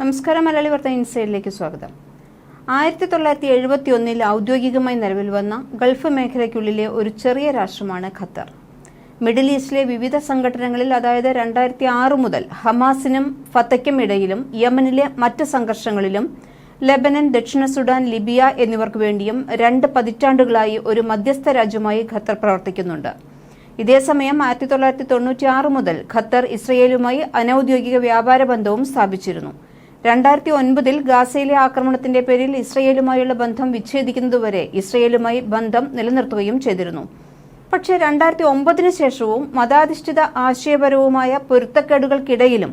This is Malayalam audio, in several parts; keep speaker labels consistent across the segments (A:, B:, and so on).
A: നമസ്കാരം മലയാളി വാർത്ത ഇൻസൈഡിലേക്ക് സ്വാഗതം ആയിരത്തി തൊള്ളായിരത്തി എഴുപത്തി ഒന്നിൽ ഔദ്യോഗികമായി നിലവിൽ വന്ന ഗൾഫ് മേഖലയ്ക്കുള്ളിലെ ഒരു ചെറിയ രാഷ്ട്രമാണ് ഖത്തർ. മിഡിൽ ഈസ്റ്റിലെ വിവിധ സംഘടനകളിൽ അതായത് രണ്ടായിരത്തി ആറ് മുതൽ ഹമാസിനും ഫത്തയ്ക്കും ഇടയിലും യമനിലെ മറ്റ് സംഘർഷങ്ങളിലും ലെബനൻ ദക്ഷിണ സുഡാൻ ലിബിയ എന്നിവർക്ക് വേണ്ടിയും രണ്ട് പതിറ്റാണ്ടുകളായി ഒരു മധ്യസ്ഥ രാജ്യമായി ഖത്തർ പ്രവർത്തിക്കുന്നുണ്ട്. ഇതേസമയം ആയിരത്തി തൊള്ളായിരത്തി തൊണ്ണൂറ്റി ആറ് മുതൽ ഖത്തർ ഇസ്രയേലുമായി അനൌദ്യോഗിക വ്യാപാര ബന്ധവും സ്ഥാപിച്ചിരുന്നു. രണ്ടായിരത്തി ഒൻപതിൽ ഗാസയിലെ ആക്രമണത്തിന്റെ പേരിൽ ഇസ്രയേലുമായുള്ള ബന്ധം വിച്ഛേദിക്കുന്നതുവരെ ഇസ്രയേലുമായി ബന്ധം നിലനിർത്തുകയും ചെയ്തിരുന്നു. പക്ഷേ രണ്ടായിരത്തി ഒമ്പതിന് ശേഷവും മതാധിഷ്ഠിത ആശയപരവുമായ പൊരുത്തക്കേടുകൾക്കിടയിലും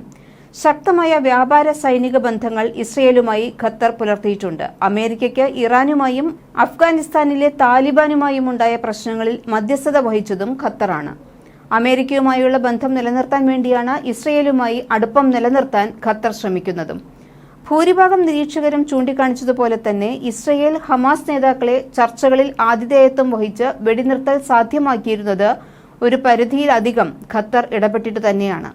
A: ശക്തമായ വ്യാപാര സൈനിക ബന്ധങ്ങൾ ഇസ്രയേലുമായി ഖത്തർ പുലർത്തിയിട്ടുണ്ട്. അമേരിക്കയ്ക്ക് ഇറാനുമായും അഫ്ഗാനിസ്ഥാനിലെ താലിബാനുമായും ഉണ്ടായ പ്രശ്നങ്ങളിൽ മധ്യസ്ഥത വഹിച്ചതും ഖത്തറാണ്. അമേരിക്കയുമായുള്ള ബന്ധം നിലനിർത്താൻ വേണ്ടിയാണ് ഇസ്രയേലുമായി അടുപ്പം നിലനിർത്താൻ ഖത്തർ ശ്രമിക്കുന്നതും. ഭൂരിഭാഗം നിരീക്ഷകരും ചൂണ്ടിക്കാണിച്ചതുപോലെ തന്നെ ഇസ്രയേൽ ഹമാസ് നേതാക്കളെ ചർച്ചകളിൽ ആതിഥേയത്വം വഹിച്ച് വെടിനിർത്തൽ സാധ്യമാക്കിയിരുന്നത് ഒരു പരിധിയിലധികം ഖത്തർ ഇടപെട്ടിട്ട് തന്നെയാണ്.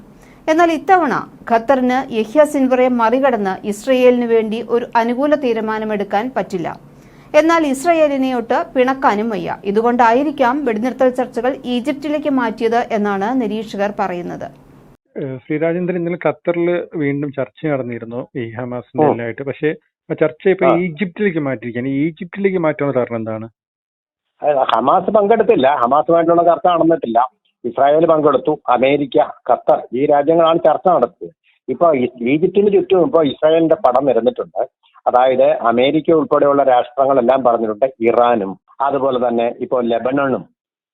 A: എന്നാൽ ഇത്തവണ ഖത്തറിന് യഹ്യ സിൻവറെ മറികടന്ന് ഇസ്രയേലിനു വേണ്ടി ഒരു അനുകൂല തീരുമാനമെടുക്കാൻ പറ്റില്ല. എന്നാൽ ഇസ്രയേലിനെയൊട്ട് പിണക്കാനും വയ്യ. ഇതുകൊണ്ടായിരിക്കാം വെടിനിർത്തൽ ചർച്ചകൾ ഈജിപ്തിലേക്ക് മാറ്റിയത് എന്നാണ് നിരീക്ഷകർ പറയുന്നത്.
B: ശ്രീരാജേന്ദ്രൻ ഇന്നലെ ഖത്തറിൽ വീണ്ടും ചർച്ച നടന്നിരുന്നു ഈ ഹമാസിന്റെ. എല്ലായിട്ട്. പക്ഷേ ആ ചർച്ച ഇപ്പൊ ഈജിപ്തിലേക്ക് മാറ്റിയിരിക്കുകയാണ്. ഈജിപ്തിലേക്ക് മാറ്റാനുള്ള കാരണം എന്താണ്?
C: ഹമാസ് പങ്കെടുത്തില്ല. ഹമാസുമായിട്ടുള്ള ചർച്ച നടന്നിട്ടില്ല. ഇസ്രായേൽ പങ്കെടുത്തു. അമേരിക്ക ഖത്തർ ഈ രാജ്യങ്ങളാണ് ചർച്ച നടത്തിയത്. ഇപ്പൊ ഈജിപ്തിന് ചുറ്റും ഇപ്പൊ ഇസ്രായേലിന്റെ പടം നിരന്നിട്ടുണ്ട്. അതായത് അമേരിക്ക ഉൾപ്പെടെയുള്ള രാഷ്ട്രങ്ങളെല്ലാം പറഞ്ഞിട്ടുണ്ട് ഇറാനും അതുപോലെ തന്നെ ഇപ്പൊ ലെബനണും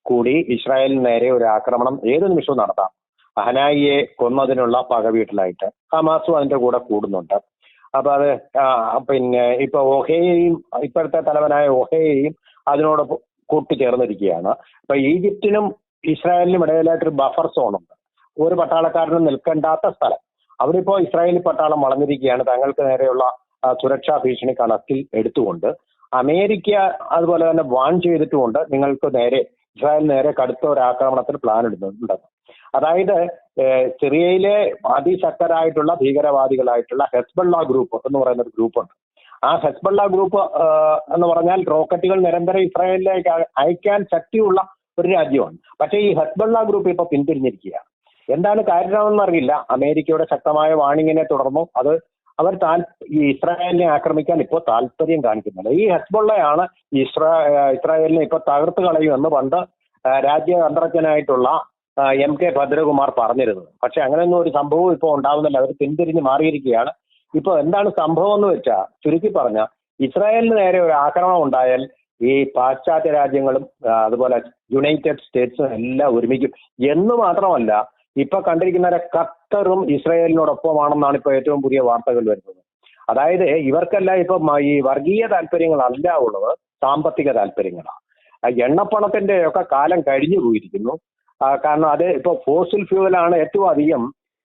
C: കൂടി ഇസ്രായേലിന് നേരെ ഒരു ആക്രമണം ഏത് നിമിഷവും നടത്താം. ഹനായിയെ കൊന്നതിനുള്ള പക വീട്ടിലായിട്ട്. ഹമാസും അതിന്റെ കൂടെ കൂടുന്നുണ്ട്. അപ്പൊ അത് പിന്നെ ഇപ്പൊ ഒഹേയും ഇപ്പോഴത്തെ തലവനായ ഓഹയെയും അതിനോട് കൂട്ടിച്ചേർന്നിരിക്കുകയാണ് അപ്പൊ ഈജിപ്തിനും ഇസ്രായേലിനും ഇടയിലായിട്ടൊരു ബഫർ സോൺ ഉണ്ട് ഒരു പട്ടാളക്കാരനും നിൽക്കേണ്ടാത്ത സ്ഥലം. അവിടെ ഇപ്പോൾ ഇസ്രായേലി പട്ടാളം വളർന്നിരിക്കുകയാണ് തങ്ങൾക്ക് നേരെയുള്ള സുരക്ഷാ ഭീഷണി കണക്കിൽ എടുത്തുകൊണ്ട്. അമേരിക്ക അതുപോലെ തന്നെ വാൺ ചെയ്തിട്ടുമുണ്ട്. നിങ്ങൾക്ക് നേരെ ഇസ്രായേൽ നേരെ കടുത്ത ഒരു ആക്രമണത്തിന് പ്ലാൻ ഇടുന്നുണ്ടെന്ന്. അതായത് സിറിയയിലെ അതിശക്തരായിട്ടുള്ള ഭീകരവാദികളായിട്ടുള്ള ഹെസ്ബള്ള ഗ്രൂപ്പ് എന്ന് പറയുന്ന ഒരു ഗ്രൂപ്പുണ്ട്. ആ ഹെസ്ബള്ള ഗ്രൂപ്പ് എന്ന് പറഞ്ഞാൽ റോക്കറ്റുകൾ നിരന്തരം ഇസ്രായേലിലേക്ക് അയക്കാൻ ശക്തിയുള്ള ഒരു രാജ്യമാണ്. പക്ഷേ ഈ ഹെസ്ബള്ള ഗ്രൂപ്പ് ഇപ്പൊ പിന്തിരിഞ്ഞിരിക്കുകയാണ്. എന്താണ് കാര്യമെന്ന് അറിയില്ല. അമേരിക്കയുടെ ശക്തമായ വാണിങ്ങിനെ തുടർന്നു. അത് അവർ താൽ ഈ ഇസ്രായേലിനെ ആക്രമിക്കാൻ ഇപ്പോൾ താല്പര്യം കാണിക്കുന്നില്ല. ഈ ഹെസ്ബുള്ളയാണ് ഇസ്രാ ഇസ്രായേലിനെ ഇപ്പൊ തകർത്ത് കളയുമെന്ന് പണ്ട് രാജ്യതന്ത്രജ്ഞനായിട്ടുള്ള എം കെ ഭദ്രകുമാർ പറഞ്ഞിരുന്നത്. പക്ഷെ അങ്ങനെയൊന്നും ഒരു സംഭവം ഇപ്പോൾ ഉണ്ടാവുന്നില്ല. അവർ പിന്തിരിഞ്ഞ് മാറിയിരിക്കുകയാണ്. ഇപ്പോൾ എന്താണ് സംഭവം എന്ന് വെച്ചാൽ ചുരുക്കി പറഞ്ഞ ഇസ്രായേലിന് നേരെ ഒരു ആക്രമണം ഉണ്ടായാൽ ഈ പാശ്ചാത്യ രാജ്യങ്ങളും അതുപോലെ യുണൈറ്റഡ് സ്റ്റേറ്റ്സും എല്ലാം ഒരുമിക്കും. എന്ന് മാത്രമല്ല ഇപ്പൊ കണ്ടിരിക്കുന്നവരെ ഖത്തറും ഇസ്രായേലിനോടൊപ്പമാണെന്നാണ് ഇപ്പൊ ഏറ്റവും പുതിയ വാർത്തകൾ വരുന്നത്. അതായത് ഇവർക്കെല്ലാം ഇപ്പൊ ഈ വർഗീയ താല്പര്യങ്ങളല്ല ഉള്ളത് സാമ്പത്തിക താല്പര്യങ്ങളാണ്. എണ്ണപ്പണത്തിന്റെ ഒക്കെ കാലം കഴിഞ്ഞു പോയിരിക്കുന്നു. കാരണം അത് ഇപ്പൊ ഫോസിൽ ഫ്യൂവലാണ് ഏറ്റവും അധികം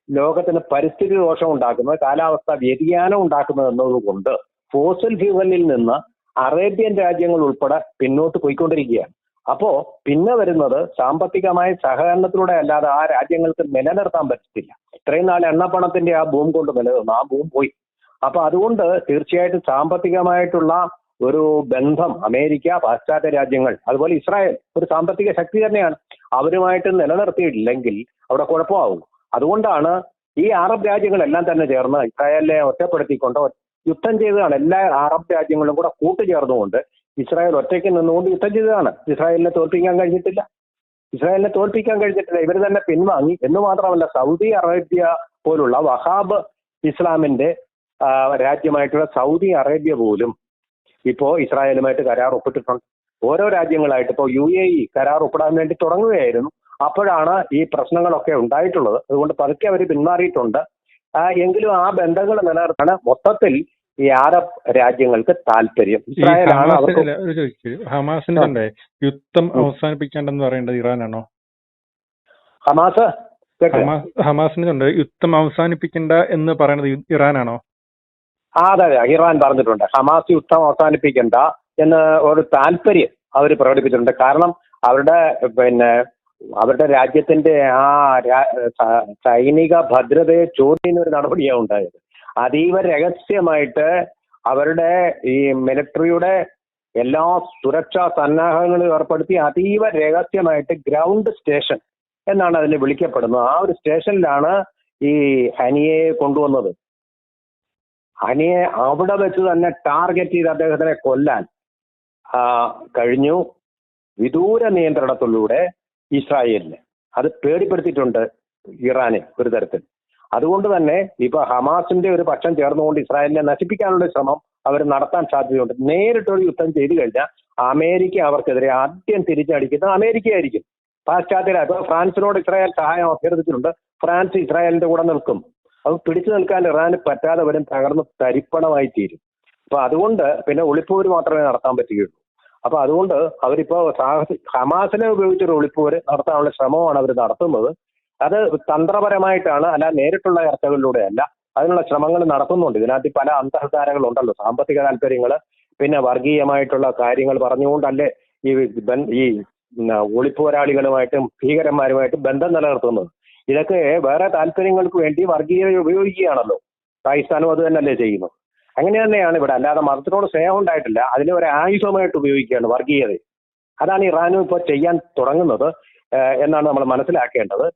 C: ലോകത്തിന് പരിസ്ഥിതി ദോഷം ഉണ്ടാക്കുന്നത് കാലാവസ്ഥ വ്യതിയാനം ഉണ്ടാക്കുന്നത് എന്നതുകൊണ്ട് ഫോസിൽ ഫ്യൂവലിൽ നിന്ന് അറേബ്യൻ രാജ്യങ്ങൾ ഉൾപ്പെടെ പിന്നോട്ട് പോയിക്കൊണ്ടിരിക്കുകയാണ്. അപ്പോ പിന്നെ വരുന്നത് സാമ്പത്തികമായ സഹകരണത്തിലൂടെ അല്ലാതെ ആ രാജ്യങ്ങൾക്ക് നിലനിർത്താൻ പറ്റത്തില്ല. ഇത്രയും നാൾ എണ്ണപ്പണത്തിന്റെ ആ ബൂം കൊണ്ട് നിലനിർന്നു ആ ബൂം പോയി. അപ്പൊ അതുകൊണ്ട് തീർച്ചയായിട്ടും സാമ്പത്തികമായിട്ടുള്ള ഒരു ബന്ധം അമേരിക്ക പാശ്ചാത്യ രാജ്യങ്ങൾ അതുപോലെ ഇസ്രായേൽ ഒരു സാമ്പത്തിക ശക്തി തന്നെയാണ്. അവരുമായിട്ട് നിലനിർത്തിയിട്ടില്ലെങ്കിൽ അവിടെ കുഴപ്പമാവും. അതുകൊണ്ടാണ് ഈ അറബ് രാജ്യങ്ങളെല്ലാം തന്നെ ചേർന്ന് ഇസ്രായേലിനെ ഒറ്റപ്പെടുത്തിക്കൊണ്ട് യുദ്ധം ചെയ്തതാണ്. എല്ലാ അറബ് രാജ്യങ്ങളും കൂടെ കൂട്ടുചേർന്നുകൊണ്ട് ഇസ്രായേൽ ഒറ്റയ്ക്ക് നിന്നുകൊണ്ട് യുദ്ധം ചെയ്തതാണ്. ഇസ്രായേലിനെ തോൽപ്പിക്കാൻ കഴിഞ്ഞിട്ടില്ല. ഇസ്രായേലിനെ തോൽപ്പിക്കാൻ കഴിഞ്ഞിട്ടില്ല. ഇവർ തന്നെ പിൻവാങ്ങി. എന്ന് മാത്രമല്ല സൗദി അറേബ്യ പോലുള്ള വഹാബ് ഇസ്ലാമിന്റെ രാജ്യമായിട്ടുള്ള സൗദി അറേബ്യ പോലും ഇപ്പോ ഇസ്രായേലുമായിട്ട് കരാർ ഒപ്പിട്ടിട്ടുണ്ട്. ഓരോ രാജ്യങ്ങളായിട്ട് ഇപ്പോൾ യു എ ഇ കരാർ ഒപ്പിടാൻ വേണ്ടി തുടങ്ങുകയായിരുന്നു. അപ്പോഴാണ് ഈ പ്രശ്നങ്ങളൊക്കെ ഉണ്ടായിട്ടുള്ളത്. അതുകൊണ്ട് പതുക്കെ അവർ പിന്മാറിയിട്ടുണ്ട്. എങ്കിലും ആ ബന്ധങ്ങൾ നിലനിർത്താൻ മൊത്തത്തിൽ ഈ അറബ് രാജ്യങ്ങൾക്ക് താല്പര്യം. ഇസ്രായേലാണ് അവർക്ക്
B: ഹമാസിന്റെ യുദ്ധം. അവസാനിപ്പിക്കേണ്ടെന്ന് പറയേണ്ടത് ഇറാനാണോ?
C: ഹമാസ്
B: ഹമാസിനുണ്ട് യുദ്ധം അവസാനിപ്പിക്കേണ്ട എന്ന് പറയുന്നത് ഇറാനാണോ?
C: ആ അതെ അതെ ഇറാൻ പറഞ്ഞിട്ടുണ്ട്. ഹമാസ് യുദ്ധം അവസാനിപ്പിക്കണ്ട എന്ന് ഒരു താല്പര്യം അവർ പ്രകടിപ്പിച്ചിട്ടുണ്ട്. കാരണം അവരുടെ പിന്നെ അവരുടെ രാജ്യത്തിന്റെ ആ സൈനിക ഭദ്രതയെ ചോദ്യം ചെയ്യുന്ന ഒരു നടപടിയാണ് ഉണ്ടായത്. അതീവ രഹസ്യമായിട്ട് അവരുടെ ഈ മിലിറ്ററിയുടെ എല്ലാ സുരക്ഷാ സന്നാഹങ്ങളും ഏർപ്പെടുത്തി അതീവ രഹസ്യമായിട്ട് ഗ്രൗണ്ട് സ്റ്റേഷൻ എന്നാണ് അതിനെ വിളിക്കപ്പെടുന്നത്. ആ ഒരു സ്റ്റേഷനിലാണ് ഈ ഹനിയെ കൊണ്ടുവന്നത്. ഹനിയെ അവിടെ വെച്ച് തന്നെ ടാർഗറ്റ് ചെയ്ത് അദ്ദേഹത്തിനെ കൊല്ലാൻ കഴിഞ്ഞു. വിദൂര നിയന്ത്രണത്തിലൂടെ ഇസ്രായേലിന്. അത് പേടിപ്പെടുത്തിയിട്ടുണ്ട് ഇറാനെ ഒരു തരത്തിൽ. അതുകൊണ്ട് തന്നെ ഇപ്പൊ ഹമാസിന്റെ ഒരു പക്ഷം ചേർന്നുകൊണ്ട് ഇസ്രായേലിനെ നശിപ്പിക്കാനുള്ള ശ്രമം അവർ നടത്താൻ സാധ്യതയുണ്ട്. നേരിട്ടൊരു യുദ്ധം ചെയ്തു കഴിഞ്ഞാൽ അമേരിക്ക അവർക്കെതിരെ ആദ്യം തിരിച്ചടിക്കുന്നത് അമേരിക്കയായിരിക്കും. പാശ്ചാത്യ ഇപ്പൊ ഫ്രാൻസിനോട് ഇസ്രായേൽ സഹായം അഭ്യർത്ഥിച്ചിട്ടുണ്ട്. ഫ്രാൻസ് ഇസ്രായേലിന്റെ കൂടെ നിൽക്കും. അത് പിടിച്ചു നിൽക്കാൻ ഇറാന് പറ്റാതെ വരും തകർന്ന് തരിപ്പണമായി തീരും. അപ്പൊ അതുകൊണ്ട് പിന്നെ ഒളിപ്പോര് മാത്രമേ നടത്താൻ പറ്റുകയുള്ളൂ. അപ്പൊ അതുകൊണ്ട് അവരിപ്പോ സാഹസ ഹമാസിനെ ഉപയോഗിച്ചൊരു ഒളിപ്പോര് നടത്താനുള്ള ശ്രമമാണ് അവർ നടത്തുന്നത്. അത് തന്ത്രപരമായിട്ടാണ് അല്ല നേരിട്ടുള്ള ചർച്ചകളിലൂടെ അല്ല അതിനുള്ള ശ്രമങ്ങൾ നടത്തുന്നുണ്ട്. ഇതിനകത്ത് പല അന്തർധാരകളുണ്ടല്ലോ. സാമ്പത്തിക താല്പര്യങ്ങൾ പിന്നെ വർഗീയമായിട്ടുള്ള കാര്യങ്ങൾ പറഞ്ഞുകൊണ്ടല്ലേ ഈ ഈ ഒളിപ്പോരാളികളുമായിട്ടും ഭീകരന്മാരുമായിട്ടും ബന്ധം നിലനിർത്തുന്നത്. ഇതൊക്കെ വേറെ താല്പര്യങ്ങൾക്ക് വേണ്ടി വർഗീയത ഉപയോഗിക്കുകയാണല്ലോ. പാകിസ്ഥാനും അത് തന്നെയല്ലേ ചെയ്യുന്നത്. അങ്ങനെ തന്നെയാണ് ഇവിടെ. അല്ലാതെ മതത്തിനോട് സ്നേഹം ഉണ്ടായിട്ടില്ല. അതിനെ ഒരു ആയുധമായിട്ട് ഉപയോഗിക്കുകയാണ് വർഗീയത അതാണ് ഇറാനും ഇപ്പോൾ ചെയ്യാൻ തുടങ്ങുന്നത് എന്നാണ് നമ്മൾ മനസ്സിലാക്കേണ്ടത്.